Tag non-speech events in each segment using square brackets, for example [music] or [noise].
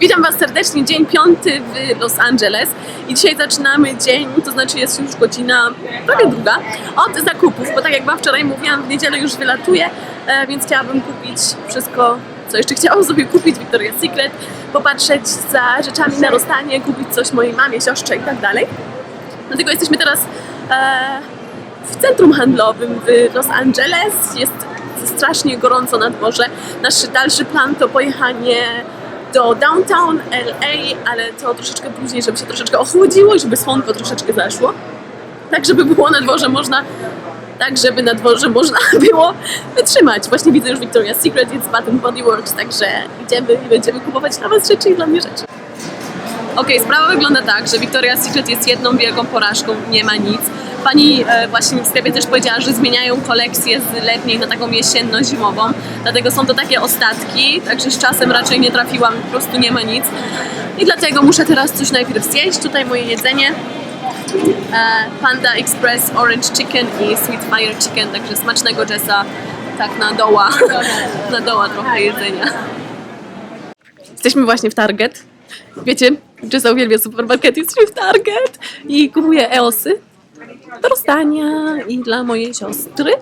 Witam Was serdecznie, dzień piąty w Los Angeles i dzisiaj zaczynamy dzień, to znaczy jest już godzina prawie druga, od zakupów, bo tak jak Wam wczoraj mówiłam, w niedzielę już wylatuję, e, więc chciałabym kupić wszystko, co jeszcze chciałam sobie kupić, Victoria's Secret, popatrzeć za rzeczami na rozstanie, kupić coś mojej mamie, siostrze i tak dalej. Dlatego jesteśmy teraz e, w centrum handlowym w Los Angeles. Jest strasznie gorąco na dworze. Nasz dalszy plan to pojechanie do downtown LA, ale to troszeczkę później, żeby się troszeczkę ochłodziło i żeby słonko troszeczkę zaszło. Tak, żeby było na dworze można tak, żeby na dworze można [laughs] było wytrzymać. Właśnie widzę już Victoria's Secret, jest Bath Body Works, także idziemy i będziemy kupować dla Was rzeczy i dla mnie rzeczy. Okej, sprawa wygląda tak, że Victoria's Secret jest jedną wielką porażką, nie ma nic. Pani e, właśnie w sklepie też powiedziała, że zmieniają kolekcję z letniej na taką jesienno-zimową, dlatego są to takie ostatki, także z czasem raczej nie trafiłam, po prostu nie ma nic. I dlatego muszę teraz coś najpierw zjeść, tutaj moje jedzenie. E, Panda Express Orange Chicken i Sweet Fire Chicken, także smacznego Jessa, tak na doła, [laughs] na doła trochę jedzenia. Jesteśmy właśnie w Target. Wiecie, Jessa uwielbia supermarket, jesteśmy w Target i kupuję EOSy do rozdania i dla mojej siostry.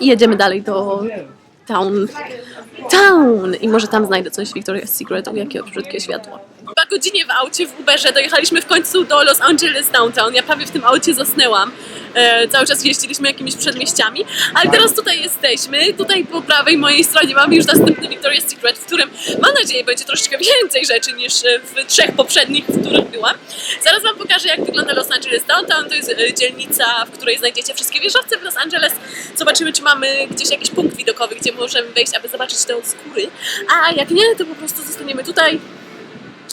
I jedziemy dalej do Town. Town! I może tam znajdę coś Victoria's Secret, o jakie brzydkie światło. Po godzinie w aucie w Uberze dojechaliśmy w końcu do Los Angeles Downtown. Ja prawie w tym aucie zasnęłam. E, cały czas jeździliśmy jakimiś przedmieściami, ale teraz tutaj jesteśmy. Tutaj po prawej mojej stronie mamy już następny Victoria's Secret, w którym mam nadzieję będzie troszeczkę więcej rzeczy niż e, w trzech poprzednich, w których byłam. Zaraz Wam pokażę jak wygląda Los Angeles Downtown. To jest e, dzielnica, w której znajdziecie wszystkie wieżowce w Los Angeles. Zobaczymy czy mamy gdzieś jakiś punkt widokowy, gdzie możemy wejść, aby zobaczyć te skóry. A jak nie, to po prostu zostaniemy tutaj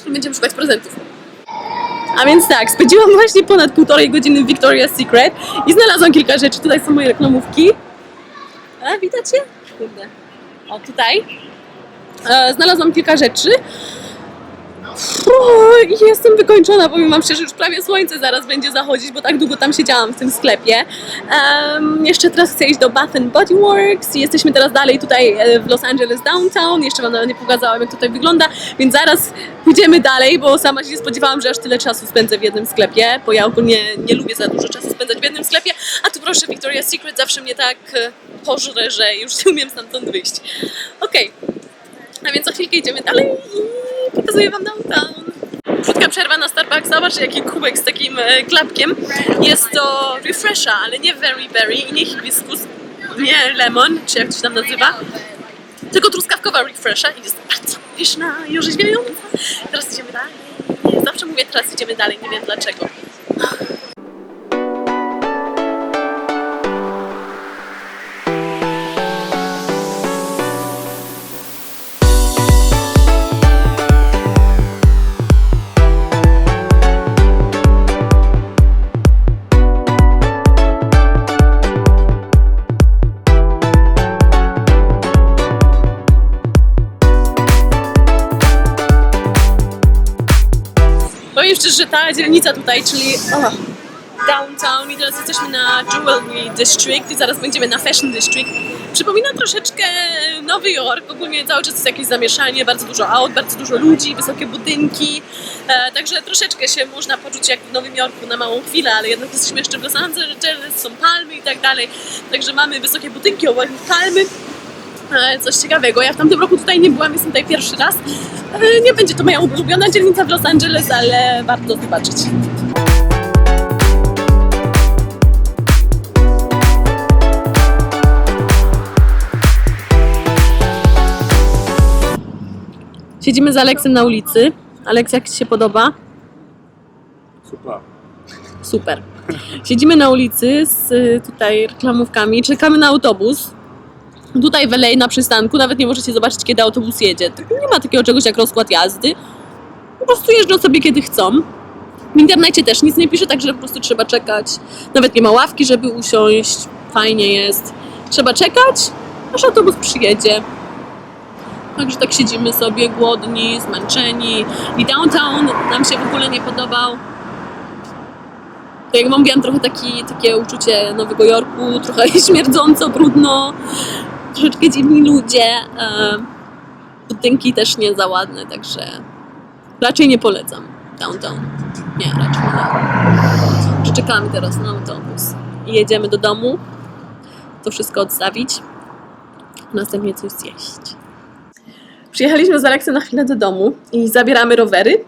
i będziemy szukać prezentów. A więc tak, spędziłam właśnie ponad półtorej godziny w Victoria's Secret i znalazłam kilka rzeczy. Tutaj są moje reklamówki. A, widzicie? Kurde. O, tutaj. E, znalazłam kilka rzeczy. I jestem wykończona, powiem wam szczerze, już prawie słońce zaraz będzie zachodzić, bo tak długo tam siedziałam w tym sklepie. Em, jeszcze teraz chcę iść do Bath Body Works jesteśmy teraz dalej tutaj e, w Los Angeles Downtown. Jeszcze wam nawet nie pokazałam, jak tutaj wygląda, więc zaraz pójdziemy dalej, bo sama się nie spodziewałam, że aż tyle czasu spędzę w jednym sklepie, bo ja ogólnie nie lubię za dużo czasu spędzać w jednym sklepie, a tu proszę, Victoria's Secret zawsze mnie tak e, pożre, że już nie umiem stamtąd wyjść. Okej, a więc za chwilkę idziemy dalej pokazuję Wam downtown. Krótka przerwa na Starbucks. Zobacz jaki kubek z takim e, klapkiem. Jest to Refresha, ale nie Very Berry i nie Hibiscus, nie Lemon, czy jak to się tam nazywa. Tylko truskawkowa Refresha i jest bardzo pyszna i orzeźwiająca. Teraz idziemy dalej. Zawsze mówię teraz idziemy dalej, nie wiem dlaczego. Powiem szczerze, że ta dzielnica tutaj, czyli o, downtown i teraz jesteśmy na Jewelry District i zaraz będziemy na Fashion District. Przypomina troszeczkę Nowy Jork, ogólnie cały czas jest jakieś zamieszanie, bardzo dużo aut, bardzo dużo ludzi, wysokie budynki, e, także troszeczkę się można poczuć jak w Nowym Jorku na małą chwilę, ale jednak jesteśmy jeszcze w Los Angeles, są palmy i tak dalej, także mamy wysokie budynki, obok palmy, E, coś ciekawego. Ja w tamtym roku tutaj nie byłam, jestem tutaj pierwszy raz. E, Nie będzie to moja ulubiona dzielnica w Los Angeles, ale warto zobaczyć. Siedzimy z Aleksem na ulicy. Aleks, jak Ci się podoba? Super. Super. Siedzimy na ulicy z y, tutaj reklamówkami, czekamy na autobus. Tutaj w LA na przystanku nawet nie możecie zobaczyć, kiedy autobus jedzie. Tylko Nie ma takiego czegoś jak rozkład jazdy. Po prostu jeżdżą sobie, kiedy chcą. W internecie też nic nie pisze, także po prostu trzeba czekać. Nawet nie ma ławki, żeby usiąść. Fajnie jest. Trzeba czekać, aż autobus przyjedzie. Także tak siedzimy sobie głodni, zmęczeni. I downtown nam się w ogóle nie podobał. Tak jak miałam trochę taki, takie uczucie Nowego Jorku, trochę [laughs] śmierdząco, brudno, troszeczkę dziwni ludzie. e, Budynki też nie za ładne, także raczej nie polecam. Downtown. Nie, raczej nie. Że Czekamy teraz na autobus i jedziemy do domu. To wszystko odstawić. Następnie coś zjeść. Przyjechaliśmy z Aleksem na chwilę do domu i zabieramy rowery.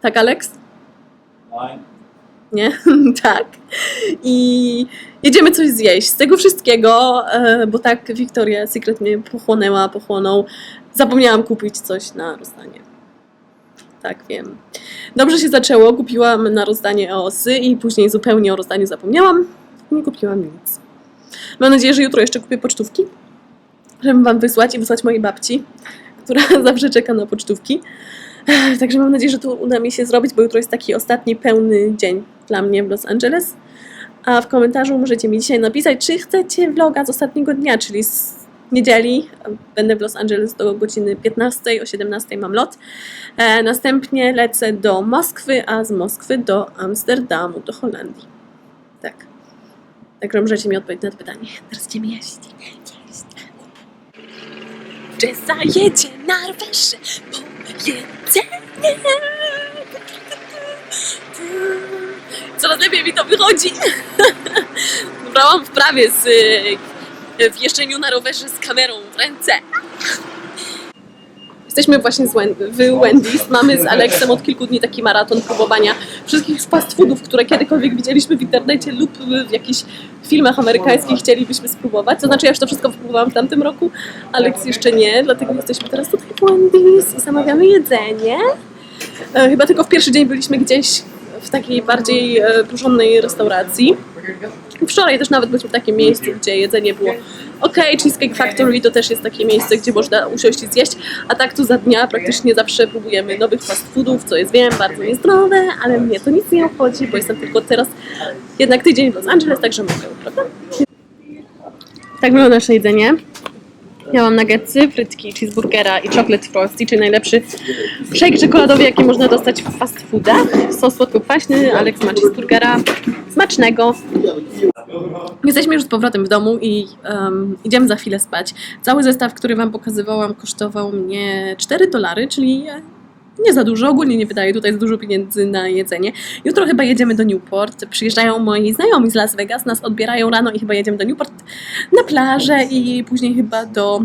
Tak, Aleks? Nein. Nie? [laughs] tak. I jedziemy coś zjeść. Z tego wszystkiego, e, bo tak Wiktoria Secret mnie pochłonęła, pochłonął. Zapomniałam kupić coś na rozdanie. Tak, wiem. Dobrze się zaczęło. Kupiłam na rozdanie osy i później zupełnie o rozdaniu zapomniałam. Nie kupiłam nic. Mam nadzieję, że jutro jeszcze kupię pocztówki, żeby Wam wysłać i wysłać mojej babci, która [laughs] zawsze czeka na pocztówki. Także mam nadzieję, że to uda mi się zrobić, bo jutro jest taki ostatni pełny dzień dla mnie w Los Angeles. A w komentarzu możecie mi dzisiaj napisać, czy chcecie vloga z ostatniego dnia, czyli z niedzieli. Będę w Los Angeles do godziny 15, o 17 mam lot. E, następnie lecę do Moskwy, a z Moskwy do Amsterdamu, do Holandii. Tak. Także możecie mi odpowiedzieć na to pytanie. Teraz idziemy jeść. jeść. Jessa jedzie na rowerze po jedzenie. Coraz lepiej mi to wychodzi. [laughs] Brałam wprawie z y, w jeżdżeniu na rowerze z kamerą w ręce. Jesteśmy właśnie z Wen- w Wendy's. Mamy z Aleksem od kilku dni taki maraton próbowania wszystkich fast foodów, które kiedykolwiek widzieliśmy w internecie lub w jakichś filmach amerykańskich chcielibyśmy spróbować. To znaczy ja już to wszystko próbowałam w tamtym roku, Aleks jeszcze nie, dlatego jesteśmy teraz tutaj w Wendy's i zamawiamy jedzenie. E, Chyba tylko w pierwszy dzień byliśmy gdzieś w takiej bardziej e, porządnej restauracji. Wczoraj też nawet byliśmy w takim miejscu, gdzie jedzenie było ok. Cheesecake Factory to też jest takie miejsce, gdzie można usiąść i zjeść, a tak tu za dnia praktycznie zawsze próbujemy nowych fast foodów, co jest wiem, bardzo niezdrowe, ale mnie to nic nie obchodzi, bo jestem tylko teraz jednak tydzień w Los Angeles, także mogę, prawda? Tak wygląda nasze jedzenie. Ja mam nuggetsy, frytki, cheeseburgera i chocolate frosty, czyli najlepszy shake czekoladowy, jaki można dostać w fast foodach. Sos słodko-kwaśny, Alex ma cheeseburgera. Smacznego! Jesteśmy już z powrotem w domu i em, idziemy za chwilę spać. Cały zestaw, który Wam pokazywałam, kosztował mnie 4 dolary, czyli nie za dużo. Ogólnie nie wydaję tutaj za dużo pieniędzy na jedzenie. Jutro chyba jedziemy do Newport. Przyjeżdżają moi znajomi z Las Vegas, nas odbierają rano i chyba jedziemy do Newport na plażę i później chyba do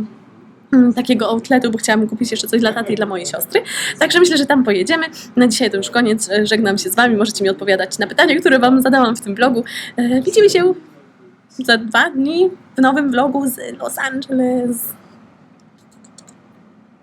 mm, takiego outletu, bo chciałam kupić jeszcze coś dla taty i dla mojej siostry. Także myślę, że tam pojedziemy. Na dzisiaj to już koniec. Żegnam się z Wami. Możecie mi odpowiadać na pytania, które Wam zadałam w tym vlogu. E, Widzimy się za dwa dni w nowym vlogu z Los Angeles.